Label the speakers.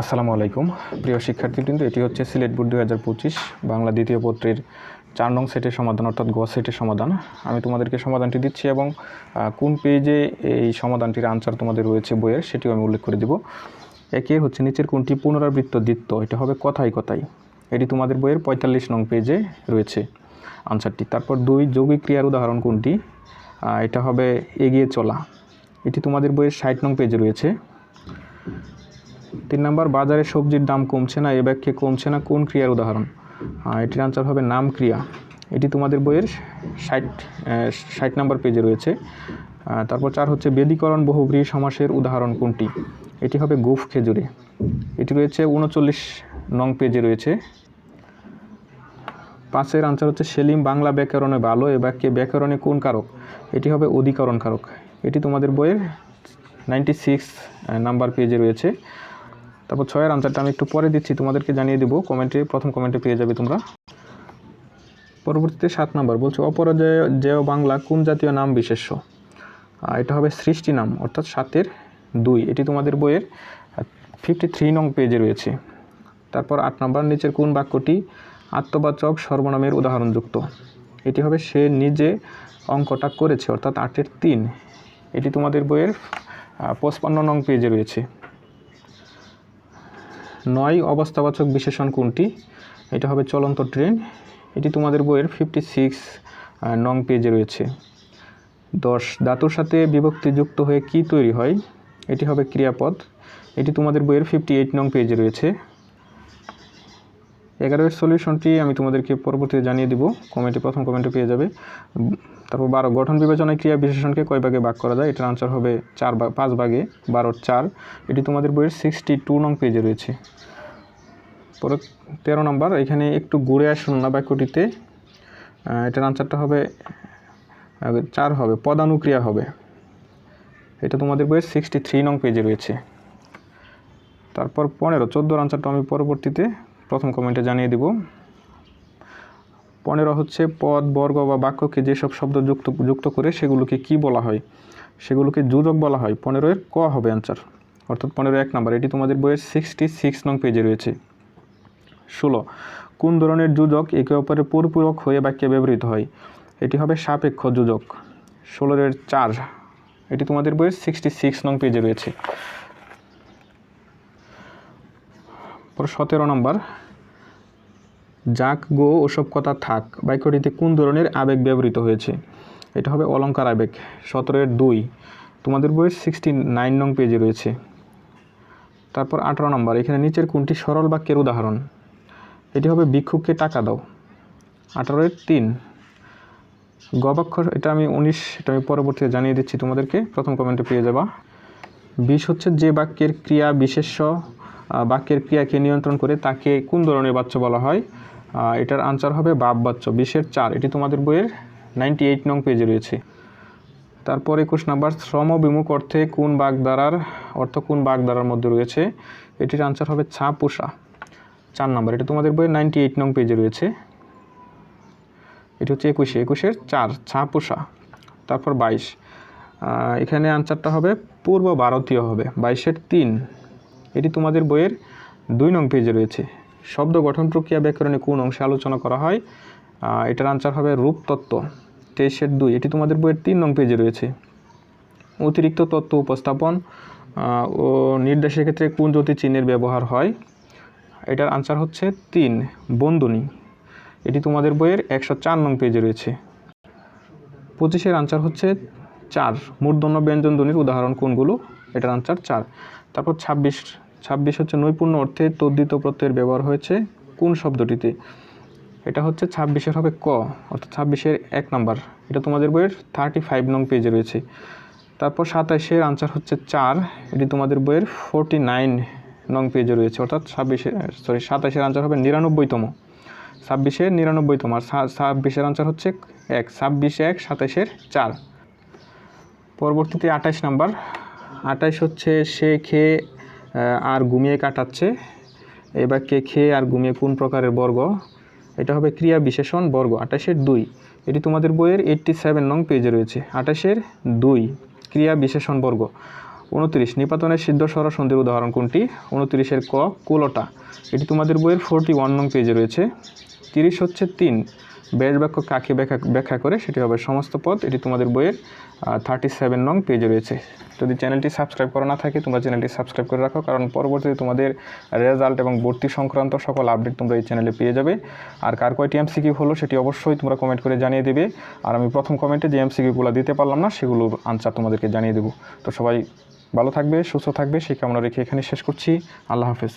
Speaker 1: আসসালামু আলাইকুম। প্রিয় শিক্ষার্থীবৃন্দ, এটি হচ্ছে সিলেট বোর্ড দুই হাজার পঁচিশ, বাংলা দ্বিতীয় পত্রের চার নং সেটের সমাধান, অর্থাৎ গ সেটের সমাধান। আমি তোমাদেরকে সমাধানটি দিচ্ছি এবং কোন পেজে এই সমাধানটির আনসার তোমাদের রয়েছে বইয়ের, সেটিও আমি উল্লেখ করে দিব। একে হচ্ছে নিচের কোনটি? পুনরাবৃত্ত দ্বিত্ব এটা হবে কথাই কথাই এটি তোমাদের বইয়ের পঁয়তাল্লিশ নং পেজে রয়েছে আনসারটি তারপর দুই, যৌগিক ক্রিয়ার উদাহরণ কোনটি? এটা হবে এগিয়ে চলা। এটি তোমাদের বইয়ের ষাট নং পেজে রয়েছে। তিন নম্বর, বাজারে সবজির দাম কমছে না, এ ব্যাখ্যে কমছে না, কোন ক্রিয়ার উদাহরণ? এটির আনসার হবে নাম ক্রিয়া। এটি তোমাদের বইয়ের ষাট ষাট নম্বর পেজে রয়েছে। তারপর চার হচ্ছে, বেদীকরণ বহুব্রীহি সমাসের উদাহরণ কোনটি? এটি হবে গুফ খেজুরে। এটি রয়েছে উনচল্লিশ নং পেজে রয়েছে। পাঁচের আনসার হচ্ছে, সেলিম বাংলা ব্যাকরণে ভালো, এ বাক্যে ব্যাকরণে কোন কারক? এটি হবে অধিকরণ কারক। এটি তোমাদের বইয়ের নাইনটি সিক্স নাম্বার পেজে রয়েছে। তারপর ছয়ের আনসারটা আমি একটু পরে দিচ্ছি, তোমাদেরকে জানিয়ে দেবো। কমেন্টে প্রথম কমেন্টে পেয়ে যাবে তোমরা। পরবর্তীতে সাত নাম্বার, বলছে, অপরাজয় জেয় বাংলা কোন জাতীয় নাম বিশেষ্য? এটা হবে সৃষ্টি নাম, অর্থাৎ সাতের দুই। এটি তোমাদের বইয়ের ফিফটি থ্রি নং পেজে রয়েছে। তারপর আট নম্বর, নিচের কোন বাক্যটি আত্মবাচক সর্বনামের উদাহরণযুক্ত? এটি হবে, সে নিজে অঙ্কটা করেছে অর্থাৎ আটের তিন। এটি তোমাদের বইয়ের পঁচপান্ন নং পেজে রয়েছে। নয় অবস্থাবাচক বিশেষণ কোনটি? এটা হবে চলন্ত ট্রেন। এটি তোমাদের বইয়ের ফিফটি সিক্স নং পেজে রয়েছে। দশ, ধাতুর সাথে বিভক্তি যুক্ত হয়ে কি তৈরি হয়? এটি হবে ক্রিয়াপদ। এটি তোমাদের বইয়ের ফিফটি এইট নং পেজে রয়েছে। এগারোর সলিউশনটি আমি তোমাদেরকে পরবর্তীতে জানিয়ে দিব। কমেন্টে প্রথম কমেন্টে পেয়ে যাবে। তারপর বারো, গঠন বিবেচনায় ক্রিয়া বিশেষণকে কয় ভাগে ভাগ করা যায়? এটার আনসার হবে চার ভাগ পাঁচ ভাগে বারোর চার। এটি তোমাদের বইয়ের সিক্সটি টু নং পেজে রয়েছে। পরে তেরো নম্বর, এখানে একটু ঘুরে আসুন না বাক্যটিতে। এটার আনসারটা হবে চার হবে, পদানুক্রিয়া হবে। এটা তোমাদের বইয়ের সিক্সটি থ্রি নং পেজে রয়েছে। তারপর পনেরো, চোদ্দোর আনসারটা আমি পরবর্তীতে প্রথম কমেন্টে জানিয়ে দিব। পনেরো হচ্ছে পদ, বর্গ বা বাক্যকে যেসব শব্দ যুক্ত যুক্ত করে সেগুলোকে কি বলা হয়? সেগুলোকে যোজক বলা হয়। পনেরোয়ের ক হবে অ্যান্সার অর্থাৎ পনেরো এক নাম্বার। এটি তোমাদের বইয়ের সিক্সটি সিক্স নং পেজে রয়েছে। ষোলো, কোন ধরনের যোজক একে অপরের পরিপূরক হয়ে বাক্যে ব্যবহৃত হয়? এটি হবে সাপেক্ষ যোজক। ষোলোর চার। এটি তোমাদের বইয়ের সিক্সটি সিক্স নং পেজে রয়েছে। পর সতেরো নম্বর, যাক গো, ওসব কথা থাক। বাক্যটিতে কোন ধরনের আবেগ ব্যবহৃত হয়েছে? এটা হবে অলঙ্কার আবেগ। সতেরোর দুই, তোমাদের বইয়ের সিক্সটি নাইন নং পেজে রয়েছে। তারপর আঠারো নম্বর, এখানে নিচের কোনটি সরল বাক্যের উদাহরণ? এটি হবে ভিক্ষুককে টাকা দাও। আঠারোর তিন, গবাক্ষর, এটা আমি উনিশ, এটা আমি পরবর্তীতে জানিয়ে দিচ্ছি তোমাদেরকে। প্রথম কমেন্টে পেয়ে যাবা। বিশ হচ্ছে যে বাক্যের ক্রিয়া বিশেষ্য বাক্যের ক্রিয়াকে নিয়ন্ত্রণ করে তাকে কোন ধরনের বাচ্চ বলা হয়? এটার আনসার হবে বাপ বাচ্চ বিশের চার। এটি তোমাদের বইয়ের নাইনটি এইট নং পেজে রয়েছে। তারপর একুশ নাম্বার শ্রম বিমুখ অর্থে কোন বাগধারার, অর্থ কোন বাগধারার মধ্যে রয়েছে? এটির আনসার হবে ছা পোষা। চার নাম্বার এটা তোমাদের বইয়ের নাইনটি এইট নং পেজে রয়েছে। এটি হচ্ছে একুশে। একুশের চার, ছা পোষা। তারপর বাইশ। এখানে আনসারটা হবে পূর্ব ভারতীয় হবে। বাইশের তিন। এটি তোমাদের বইয়ের দুই নং পেজে রয়েছে। শব্দ গঠন প্রক্রিয়া ব্যাকরণে কোন অংশে আলোচনা করা হয়? এটার আনসার হবে রূপতত্ত্ব তেইশের দুই। এটি তোমাদের বইয়ের তিন নং পেজে রয়েছে। অতিরিক্ত তত্ত্ব উপস্থাপন ও নির্দেশের ক্ষেত্রে কোন জ্যোতি চিহ্নের ব্যবহার হয়? এটার আনসার হচ্ছে তিন বন্ধনী এটি তোমাদের বইয়ের একশো চার নং পেজে রয়েছে। পঁচিশের আনসার হচ্ছে চার। মূর্ধন্য ব্যঞ্জন ধ্বনির উদাহরণ কোনগুলো? এটার আনসার চার। তারপর ছাব্বিশ। ছাব্বিশ হচ্ছে নৈপুণ্য অর্থে তদ্ধিত প্রত্যয়ের ব্যবহার হয়েছে কোন শব্দটিতে? এটা হচ্ছে ছাব্বিশের হবে ক, অর্থাৎ ছাব্বিশের এক নাম্বার। এটা তোমাদের বইয়ের থার্টি ফাইভ নং পেজে রয়েছে। তারপর সাতাইশের আনসার হচ্ছে চার, এটি তোমাদের বইয়ের ফোরটি নাইন নং পেজে রয়েছে, অর্থাৎ ছাব্বিশে সরি সাতাইশের আনসার হবে নিরানব্বইতম। ছাব্বিশের নিরানব্বইতম, আর ছাব্বিশের আনসার হচ্ছে এক, ছাব্বিশ এক, সাতাইশের চার। পরবর্তীতে আঠাশ নাম্বার আঠাশ হচ্ছে সে খেয়ে আর ঘুমিয়ে কাটাচ্ছে। এবার কে খেয়ে আর ঘুমিয়ে কোন প্রকারের বর্গ? এটা হবে ক্রিয়া বিশেষণ বর্গ আঠাশের দুই। এটি তোমাদের বইয়ের এইট্টি সেভেন নং পেজে রয়েছে আঠাশের দুই, ক্রিয়া বিশেষণ বর্গ। উনত্রিশ, নিপাতনের সিদ্ধ স্বর সন্ধির উদাহরণ কোনটি? উনত্রিশের ক, কুলোটা। এটি তোমাদের বইয়ের ফোরটি ওয়ান নং পেজে রয়েছে। তিরিশ হচ্ছে তিন বেশ বাক্য কাকে ব্যাখ্যা ব্যাখ্যা করে সেটি হবে সমস্ত পদ। এটি তোমাদের বইয়ের থার্টি সেভেন নং পেজে রয়েছে। যদি চ্যানেলটি সাবস্ক্রাইব করা না থাকে, তোমরা চ্যানেলটি সাবস্ক্রাইব করে রাখো, কারণ পরবর্তীতে তোমাদের রেজাল্ট এবং ভর্তি সংক্রান্ত সকল আপডেট তোমরা এই চ্যানেলে পেয়ে যাবে। আর কার কয়টি এমসিকিউ হলো সেটি অবশ্যই তোমরা কমেন্ট করে জানিয়ে দেবে। আর আমি প্রথম কমেন্টে যে এম এমসিকিউগুলো দিতে পারলাম না সেগুলোর আনসার তোমাদেরকে জানিয়ে দেবো। তো সবাই ভালো থাকবে, সুস্থ থাকবে, সেই কামনা রেখে এখানে শেষ করছি। আল্লাহ হাফেজ।